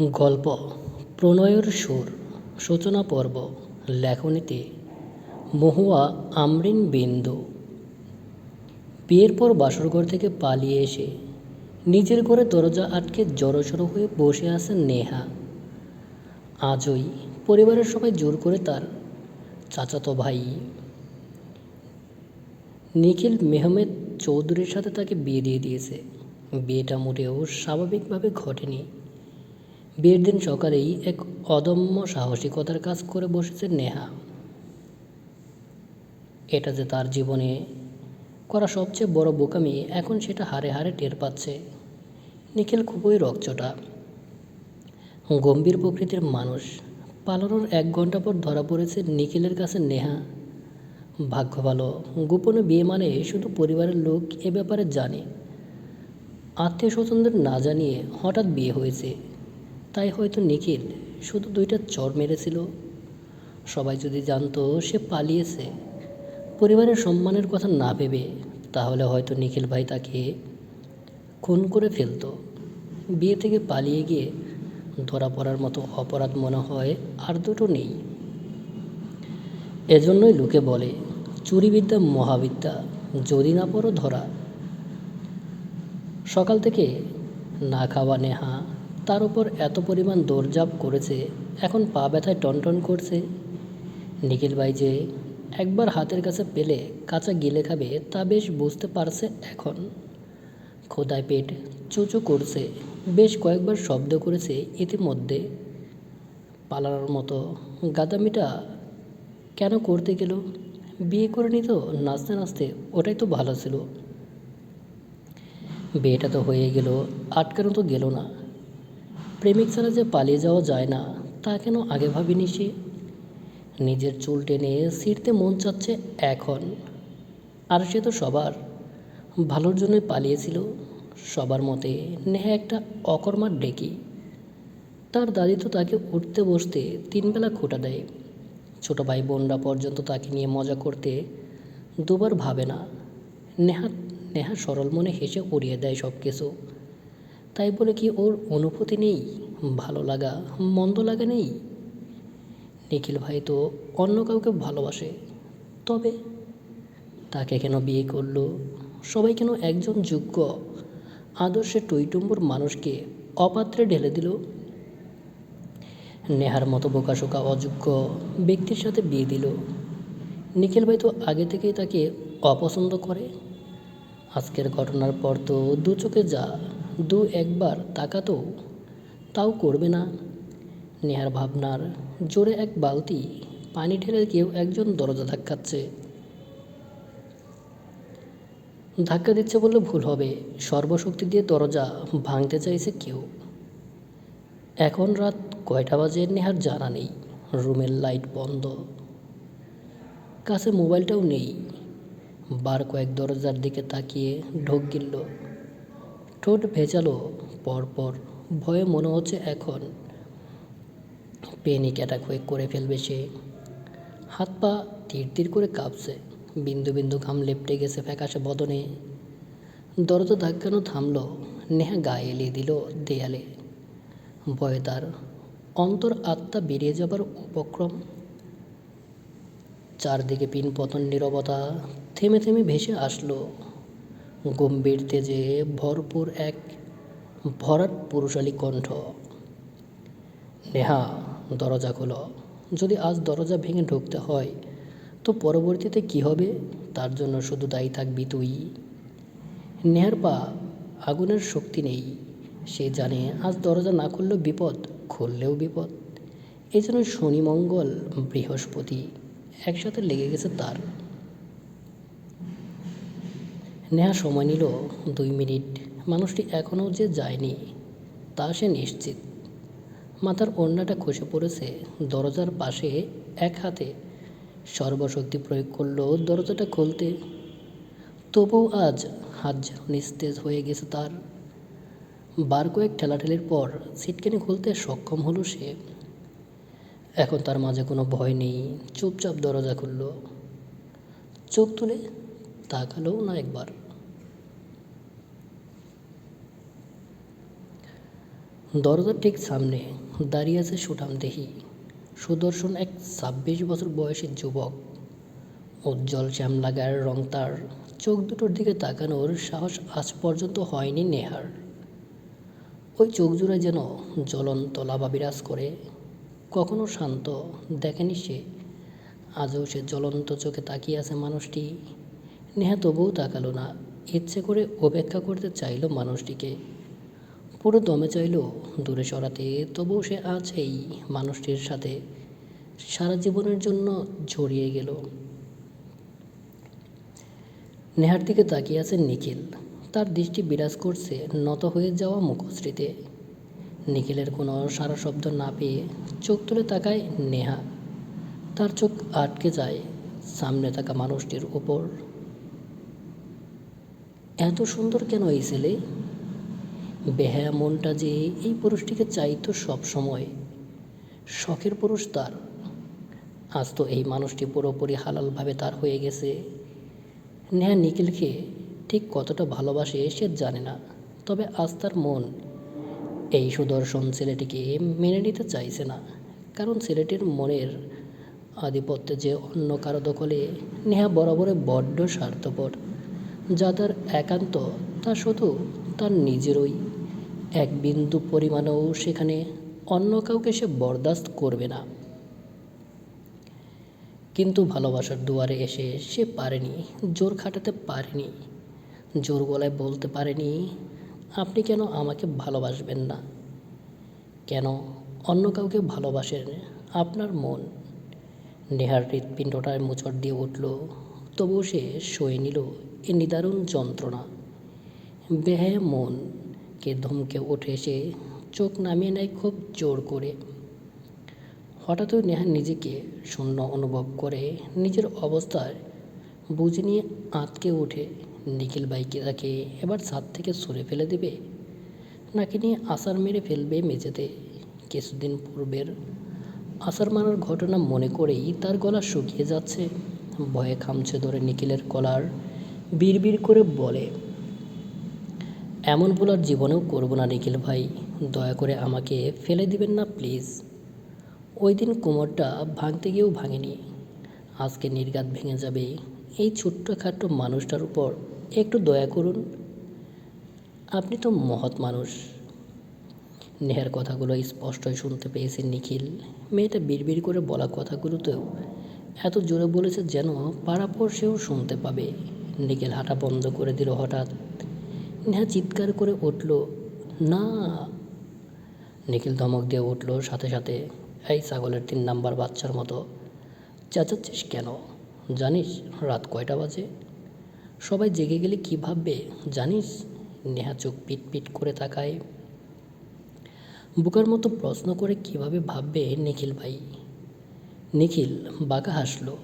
গল্প, প্রণয়ের সুর, সূচনা পর্ব, লেখনীতে, মহুয়া আমরিন বিন্দু। বিয়ের পর বাসরঘর থেকে পালিয়ে এসে নিজের ঘরে দরজা আটকে জড়সড় হয়ে বসে আছেন নেহা। আজই পরিবারের সবাই জোর করে তার চাচাতো ভাই নিখিল মেহমেদ চৌধুরীর সাথে তাকে বিয়ে দিয়ে দিয়েছে। বিয়েটা মোটেও স্বাভাবিকভাবে ঘটেনি। বিয়ের দিন সকালেই এক অদম্য সাহসিকতার কাজ করে বসেছে নেহা। এটা যে তার জীবনে করা সবচেয়ে বড় বোকামি, এখন সেটা হারে হারে টের পাচ্ছে। নিখিল খুবই রকচটা। গম্ভীর প্রকৃতির মানুষ। পালানোর এক ঘণ্টা পর ধরা পড়েছে নিখিলের কাছে নেহা। ভাগ্য ভালো, গোপনে বিয়ে মানে শুধু পরিবারের লোক এ ব্যাপারে জানে। আত্মীয় স্বজনদের না জানিয়ে হঠাৎ বিয়ে হয়েছে। তাই হয়তো নিখিল শুধু দুইটা চর মেরেছিল। সবাই যদি জানতো সে পালিয়েছে। পরিবারের সম্মানের কথা না ভেবে তাহলে হয়তো নিখিল ভাই তাকে খুন করে ফেলতো। বিয়ে থেকে পালিয়ে গিয়ে ধরা পড়ার মতো অপরাধ মনে হয় আর দুটো নেই। এজন্যই লোকে বলে, চুরিবিদ্যা মহাবিদ্যা, যদি না পড়ো ধরা। সকাল থেকে না খাওয়া নেহা তার উপর এত পরিমাণ দৌড়ঝাঁপ করেছে, এখন পা ব্যথায় টনটন করছে। নিখিল ভাই যে একবার হাতের কাছে পেলে কাঁচা গিলে খাবে তা বেশ বুঝতে পারছে এখন। খোদায় পেট, চুচু করছে, বেশ কয়েকবার শব্দ করেছে ইতিমধ্যে। পালানোর মতো গাদামিটা কেন করতে গেল? বিয়ে করে নিত নাচতে নাচতে ওটাই তো ভালো ছিল। বিয়েটা তো হয়ে গেল, আটকানো তো গেল না। প্রেমিক ছাড়া যে পালিয়ে যাওয়া যায় না, তা কেন আগে ভাবিনি সে? নিজের চুল টেনে ছিঁড়তে মন চাচ্ছে এখন। আর সে তো সবার। ভালোর জন্যই পালিয়েছিল। সবার মতে নেহা একটা অকর্মার ডেকি। তার দাদি তো তাকে উঠতে বসতে তিনবেলা খোটা দেয়। ছোটো ভাই বোনরা পর্যন্ত তাকে নিয়ে মজা করতে দুবার ভাবে না। নেহা নেহা সরল মনে হেসে উড়িয়ে দেয় সব কিছু তাই বলে কি ওর অনুভূতি নেই? ভালো লাগা, মন্দ লাগা নেই? নিখিল ভাই তো অন্য কাউকে ভালোবাসে। তবে তাকে কেন বিয়ে করল? সবাই কেন একজন যোগ্য, আদর্শে টইটুম্বুর মানুষকে অপাত্রে ঢেলে দিল? নেহার মতো বোকাশোকা অযোগ্য ব্যক্তির সাথে বিয়ে দিল। নিখিল ভাই তো আগে থেকেই তাকে অপছন্দ করে। আজকের ঘটনার পর তো দু চোখে যা দু একবার তাকাতো, তাও করবে না। নেহার ভাবনার জোরে এক বালতি পানি ঢেলে কেউ একজন দরজা ধাক্কাচ্ছে। ধাক্কা দিচ্ছে বললে ভুল হবে, সর্বশক্তি দিয়ে দরজা ভাঙতে চাইছে কেউ। এখন রাত কয়টা বাজে নেহার জানা নেই, রুমের লাইট বন্ধ। কাছে মোবাইলটাও নেই, বার কয়েক দরজার দিকে তাকিয়ে ঢোক গিলল। ঠোঁট ভেজালো, পরপর ভয়ে মনে হচ্ছে এখন পেনিক অ্যাটাক হয়ে করে ফেলবে সে। হাত পা তীর তীর করে কাঁপছে, বিন্দু বিন্দু ঘাম লেপটে গেছে ফ্যাকাশে বদনে। দরজা ধাক্কানো থামল, নেহা গায়ে এলিয়ে দিল দেয়ালে। ভয়ে তার অন্তর আত্মা বেরিয়ে যাবার উপক্রম। চারদিকে পিন পতন নীরবতা থেমে থেমে ভেসে আসলো। গম্ভীর তেজে ভরপুর এক ভরাট পুরুষালী কণ্ঠ। নেহা, দরজা খোলো। যদি আজ দরজা ভেঙে ঢুকতে হয়, তো পরবর্তীতে কি হবে? তার জন্য শুধু দায়ী থাকবি তুই। নেহার পা আগুনের শক্তি নেই। সে জানে আজ দরজা না খুললেও বিপদ খুললেও বিপদ। এই জন্য শনি মঙ্গল বৃহস্পতি, একসাথে লেগে গেছে তার। নেহা সময় নিল দুই মিনিট। মানুষটি এখনও যে যায়নি, তা সে নিশ্চিত। মাথার ওড়নাটা খসে পড়েছে। দরজার পাশে এক হাতে সর্বশক্তি প্রয়োগ করল দরজাটা খুলতে। তবুও আজ হাত নিস্তেজ হয়ে গেছে তার। বার কয়েক ঠেলাঠেলির পর সিটকেনি খুলতে সক্ষম হলো সে। এখন তার মাঝে কোনো ভয় নেই। চুপচাপ দরজা খুলল। চোখ তুলে তাকালেও না একবার। দরজার ঠিক সামনে দাঁড়িয়ে আছে সুঠাম দেহি। সুদর্শন এক ছাব্বিশ বছর বয়সী যুবক। উজ্জ্বল শ্যামলা গায়ের রং তার। চোখ দুটোর দিকে তাকানোর সাহস আজ পর্যন্ত হয়নি নেহার। ওই চোখ জুড়ে যেন জ্বলন্ত লাভা বিরাজ করে। কখনো শান্ত দেখেনি সে। আজও সে জ্বলন্ত চোখে তাকিয়ে আছে মানুষটি। নেহা তবুও তাকালো না। ইচ্ছে করে অপেক্ষা করতে চাইল মানুষটিকে। পুরো দমে চাইল, দূরে সরাতে তবুও সে আজ এই মানুষটির সাথে। সারা জীবনের জন্য জড়িয়ে গেল। নেহার দিকে তাকিয়ে আছে নিখিল। তার দৃষ্টি বিরাজ করছে নত হয়ে যাওয়া মুখশ্রীতে। নিখিলের কোনো সারা শব্দ না পেয়ে চোখ তুলে তাকায় নেহা। তার চোখ আটকে যায় সামনে থাকা মানুষটির উপর এত সুন্দর কেন এই ছেলে? বেহায়া মনটা যে এই পুরুষটিকে চাইতো সব সময়। শখের পুরুষ তার। আজ তো এই মানুষটি পুরোপুরি হালালভাবে তার হয়ে গেছে। নেহা নিখিলকে ঠিক কতটা ভালোবাসে সে জানে না, তবে আজ তার মন এই সুদর্শন ছেলেটিকে মেনে নিতে চাইছে না। কারণ ছেলেটির মনের আধিপত্যে যে অন্য কারও দখলে, নেহা বরাবরে বড্ড স্বার্থপর। যা তার একান্ত, তা শুধু তার নিজেরই। এক বিন্দু পরিমাণেও সেখানে অন্য কাউকে সে বরদাস্ত করবে না। কিন্তু ভালোবাসার দুয়ারে এসে সে পারেনি, জোর খাটাতে পারেনি, জোর গলায় বলতে পারেনি, আপনি কেন আমাকে ভালোবাসবেন না? কেন অন্য কাউকে ভালোবাসেন আপনার মন? নেহার হৃৎপিণ্ডটায় মোচড় দিয়ে উঠল, তবুও সে সয়ে নিল এ নিদারুণ যন্ত্রণা। বেহায়া মনকে ধমকে উঠে এসে চোখ নামিয়ে নেয় খুব জোর করে। হঠাৎই নেহা নিজেকে শূন্য অনুভব করে। নিজের অবস্থার বুঝে নিয়ে আঁতকে ওঠে। নিখিল বাইকে তাকে এবার ছাদ থেকে সরে ফেলে দেবে? নাকি নিয়ে আসার মেরে ফেলবে মেঝেতে? কিছুদিন পূর্বের আসার মারার ঘটনা মনে করেই তার গলা শুকিয়ে যাচ্ছে। ভয়ে খামছে ধরে নিখিলের কলার। বিড়বিড় করে বলে এমন ভুল আর জীবনেও করব না নিখিল ভাই। দয়া করে আমাকে ফেলে দিবেন না, প্লিজ। ওই দিন কোমরটা ভাঙতে গিয়েও ভাঙেনি। আজকে নির্ঘাত ভেঙে যাবে। এই ছোট্টখাট্ট মানুষটার উপর একটু দয়া করুন। আপনি তো মহৎ মানুষ। নেহার কথাগুলো স্পষ্টই শুনতে পেয়েছে নিখিল। মেয়েটা বিড়বিড় করে বলা কথাগুলোতেও এত জোরে বলেছে যেন পাড়াপড়শেও শুনতে পাবে। নিখিল হাঁটা বন্ধ করে দিল হঠাৎ। নেহা চিৎকার করে উঠল, না। নিখিল ধমক দিয়ে উঠল সাথে সাথে, এই ছাগলের তিন নাম্বার বাচ্চার মতো। চেঁচাচ্ছিস কেন? জানিস রাত কয়টা বাজে? সবাই জেগে গেলে কী ভাববে, জানিস? নেহা চোখ পিট পিট করে তাকায়। বুকার মতো প্রশ্ন করে কীভাবে ভাববে নিখিল ভাই? নিখিল বাঘা হাসলো।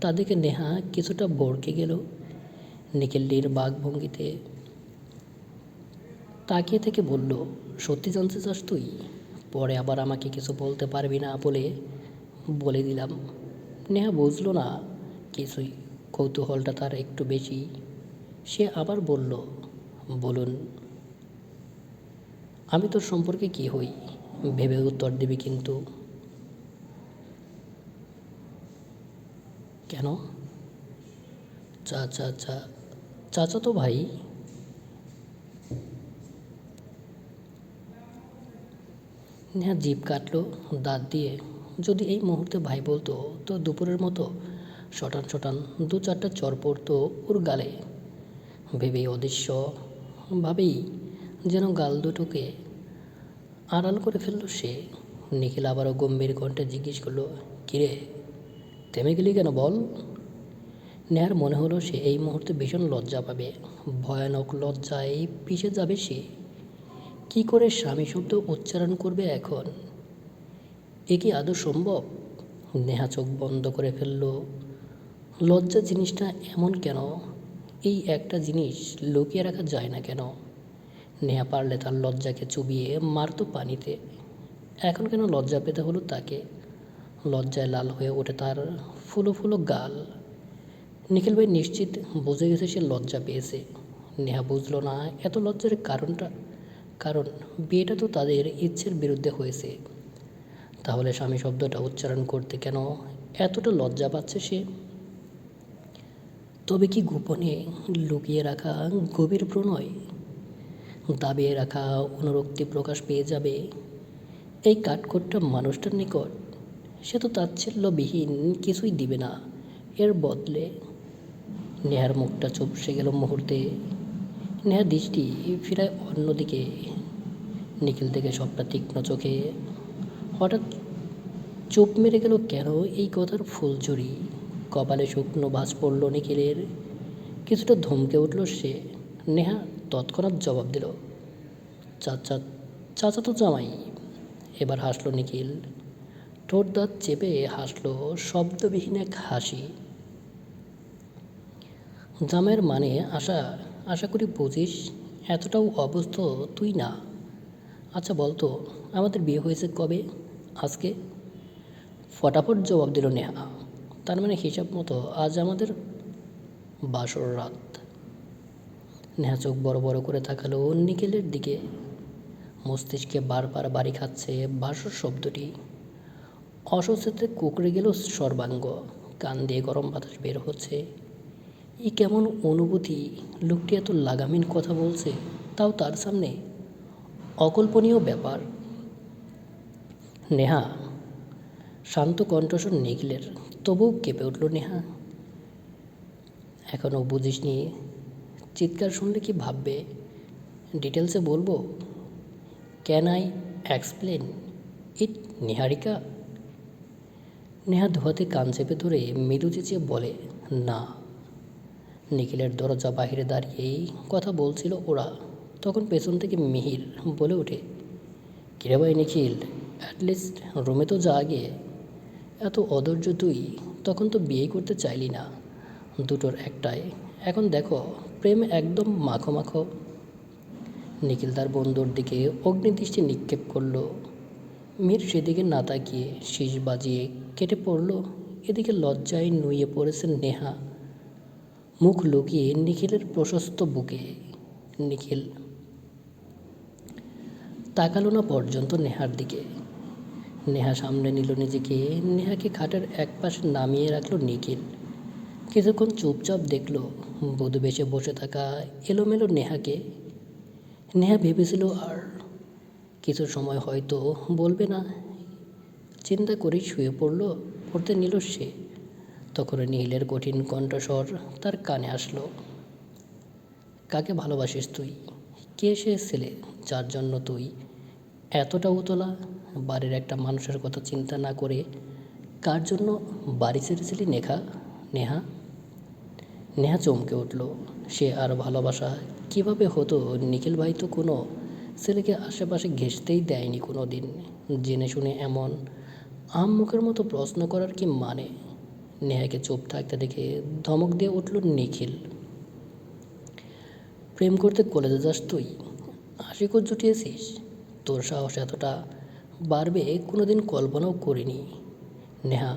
তাদেরকে নেহা কিছুটা বড়কে গেল। নিখিল নির্বাক ভঙ্গিতে তাকিয়ে থেকে বলল, সত্যি জানতে চাস তুই? পরে আবার আমাকে কিছু বলতে পারবি না বলে বলে দিলাম। নেহা বুঝলো না, কিছুই। কৌতূহলটা তার একটু বেশি। সে আবার বলল, বলুন, আমি তোর সম্পর্কে কি হই? ভেবে উত্তর দিবি কিন্তু। কেন? চা চা চা। চাচা তো ভাই নেহা জিভ কাটলো, দাঁত দিয়ে। যদি এই মুহূর্তে ভাই বলতো, তো দুপুরের মতো? শটান শটান, দু চারটা চর পড়তো ওর গালে। ভেবেই অদৃশ্য, ভাবেই যেন গাল দুটোকে আড়াল করে ফেলল সে। নিখিল আবারও গম্ভীর কণ্ঠে জিজ্ঞেস করল, কিরে, থেমে গেলি কেন বল? নেহার মনে হলো সে এই মুহূর্তে ভীষণ লজ্জা পাবে। ভয়ানক লজ্জায় পিষে যাবে সে। কি করে স্বামী শব্দ উচ্চারণ করবে এখন? এ কি আদৌ সম্ভব? নেহা চোখ বন্ধ করে ফেলল। লজ্জা জিনিসটা এমন কেন? এই একটা জিনিস লুকিয়ে রাখা যায় না কেন? নেহা পারলে তার লজ্জাকে চুবিয়ে মারতো পানিতে। এখন কেন লজ্জা পেতে হলো তাকে? লজ্জায় লাল হয়ে ওঠে তার ফুলো ফুলো গাল। নিখিল ভাই নিশ্চিত বুঝে গেছে সে লজ্জা পেয়েছে। নেহা বুঝলো না, এত লজ্জার কারণটা কারণ বিয়েটা তো তাদের ইচ্ছের বিরুদ্ধে হয়েছে। তাহলে স্বামী শব্দটা উচ্চারণ করতে কেন এতটা লজ্জা পাচ্ছে সে? তবে কি গোপনে লুকিয়ে রাখা গভীর প্রণয়? দাবিয়ে রাখা অনুরক্তি প্রকাশ পেয়ে যাবে এই কাঠখোট্টা মানুষটার নিকট। সে তো তাচ্ছিল্যবিহীন কিছুই দিবে না। এর বদলে নেহার মুখটা চুপসে গেল মুহূর্তে। নেহা দৃষ্টি ফিরায় অন্যদিকে। নিখিল থেকে সবটা তীক্ষ্ণ চোখে। হঠাৎ চুপ মেরে গেল কেন এই কথার ফুলঝুরি কপালে শুকনো ভাঁজ পড়ল নিখিলের। কিছুটা ধমকে উঠল সে। নেহা তৎক্ষণাৎ জবাব দিল, চাচা চাচা তো জামাই। এবার হাসলো নিখিল। ঠোঁট দাঁত চেপে হাসলো শব্দবিহীন এক হাসি। জামাইয়ের মানে আশা আশা করি বুঝিস, এতটাও অবস্থ তুই না। আচ্ছা বলতো আমাদের বিয়ে হয়েছে কবে? আজকে? ফটাফট জবাব দিল নেহা। তার মানে হিসাব মতো আজ আমাদের বাসর রাত। নেহা চোখ বড় বড় করে তাকালো নিকেলের দিকে। মস্তিষ্কে বারবার বাড়ি খাচ্ছে বাসর শব্দটি। অস্বস্তিতে কুকড়ে গেল সর্বাঙ্গ। কান দিয়ে গরম বাতাস বের হচ্ছে। এই কেমন অনুভূতি? লোকটি এত লাগামহীন কথা বলছে, তাও তার সামনে অকল্পনীয় ব্যাপার। নেহা, শান্ত কণ্ঠস্বর নিখিলের। তবুও কেঁপে উঠল নেহা। এখনও বুঝিসনি, চিৎকার শুনলে কি ভাববে? ডিটেলসে বলব। Can I explain it, Niharika? Neha ধোয়াতে কান চেপে ধরে মৃদু চেঁচিয়ে বলে, না। নিখিলের দরজা বাহিরে দাঁড়িয়েই কথা বলছিল ওরা। তখন পেছন থেকে মিহির বলে ওঠে কিরে ভাই নিখিল অ্যাটলিস্ট রুমে তো যা আগে। এত অধৈর্য তুই, তখন তো বিয়ে করতে চাইলি না। দুটোর একটাই। এখন দেখো, প্রেম একদম মাখো মাখো। নিখিল তার বন্ধুর দিকে অগ্নিদৃষ্টি নিক্ষেপ করল। মীর সেদিকে না তাকিয়ে শীষ বাজিয়ে কেটে পড়ল। এদিকে লজ্জায় নুয়ে পড়েছেন নেহা। মুখ লুকিয়ে নিখিলের প্রশস্ত বুকে। নিখিল তাকালো না পর্যন্ত নেহার দিকে। নেহা সামনে নিল নিজেকে। নেহাকে খাটের এক পাশে নামিয়ে রাখল নিখিল। কিছুক্ষণ চুপচাপ দেখল বধূ বেশে বসে থাকা এলোমেলো নেহাকে। নেহা ভেবেছিল, আর কিছু সময় হয়তো বলবে না। চিন্তা করেই শুয়ে পড়ল, পড়তে নিল সে। তখন নীলের কঠিন কণ্ঠস্বর তার কানে আসলো। কাকে ভালোবাসিস তুই? কে সে ছেলে যার জন্য তুই এতটা উতলা? বাড়ির একটা মানুষের কথা চিন্তা না করে কার জন্য বাড়ি ছেড়েছিলি নেখা? নেহা? নেহা চমকে উঠল। সে আর ভালোবাসা কীভাবে হতো? নিখিল ভাই তো কোনো ছেলেকে আশেপাশে ঘেঁষতেই দেয়নি কোনো দিন জেনে শুনে এমন আম মুখের মতো প্রশ্ন করার কি মানে? নেহাকে চুপ থাকতে দেখে ধমক দিয়ে উঠল নিখিল। প্রেম করতে কলেজে যাস তুই আশিকর জুটিয়েছিস। তোর সাহস এতটা বাড়বে কোনো দিন কল্পনাও করিনি। নেহা,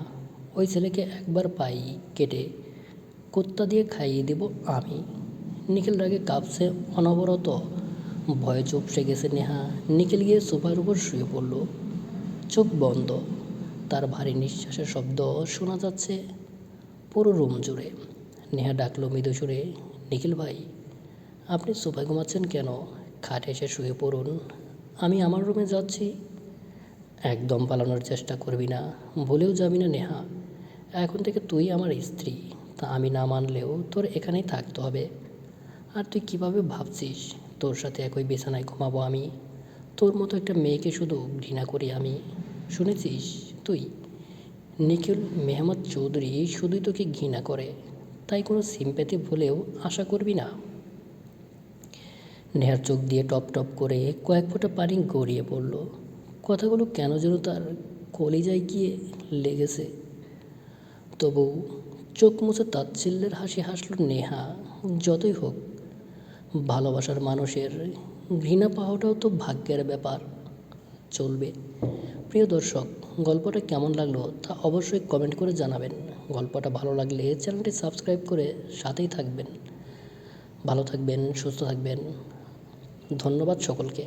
ওই ছেলেকে একবার পাই কেটে কুত্তা দিয়ে খাইয়ে দেব আমি। নিখিল রাগে কাঁপছে অনবরত। ভয়ে চুপসে গেছে নেহা। নিখিল গিয়ে সোফার উপর শুয়ে পড়ল। চোখ বন্ধ। তার ভারী নিঃশ্বাসের শব্দ শোনা যাচ্ছে পুরো রুম জুড়ে। নেহা ডাকলো মৃদু সুরে নিখিল ভাই, আপনি সোফায় ঘুমাচ্ছেন কেন? খাটে এসে শুয়ে পড়ুন। আমি আমার রুমে যাচ্ছি। একদম পালানোর চেষ্টা করবি না। ভুলেও যাবি না নেহা। এখন থেকে তুই আমার স্ত্রী। তা আমি না মানলেও তোর এখানেই থাকতে হবে। আর তুই কীভাবে ভাবছিস? তোর সাথে একই বিছানায় ঘুমাবো আমি? তোর মতো একটা মেয়েকে শুধু ঘৃণা করি আমি। শুনেছিস? তুই। নিখিল মেহমদ চৌধুরী শুধুই তোকে ঘৃণা করে, তাই কোনো সিম্প্যাথি ভুলেও আশা করবি না। নেহার চোখ দিয়ে টপ টপ করে কয়েক ফোঁটা পানি গড়িয়ে পড়ল। কথাগুলো কেন যেন তার কলিজায় গিয়ে লেগেছে। তবু চোখ মুছে তাচ্ছিল্যের হাসি হাসল নেহা, যতই হোক, ভালোবাসার মানুষের ঘৃণা পাওয়াটাও তো ভাগ্যের ব্যাপার। চলবে। প্রিয় দর্শক গল্পটা কেমন লাগল তা অবশ্যই কমেন্ট করে জানাবেন। গল্পটা ভালো লাগলে চ্যানেলটি সাবস্ক্রাইব করে সাথেই থাকবেন। ভালো থাকবেন, সুস্থ থাকবেন। ধন্যবাদ সকলকে।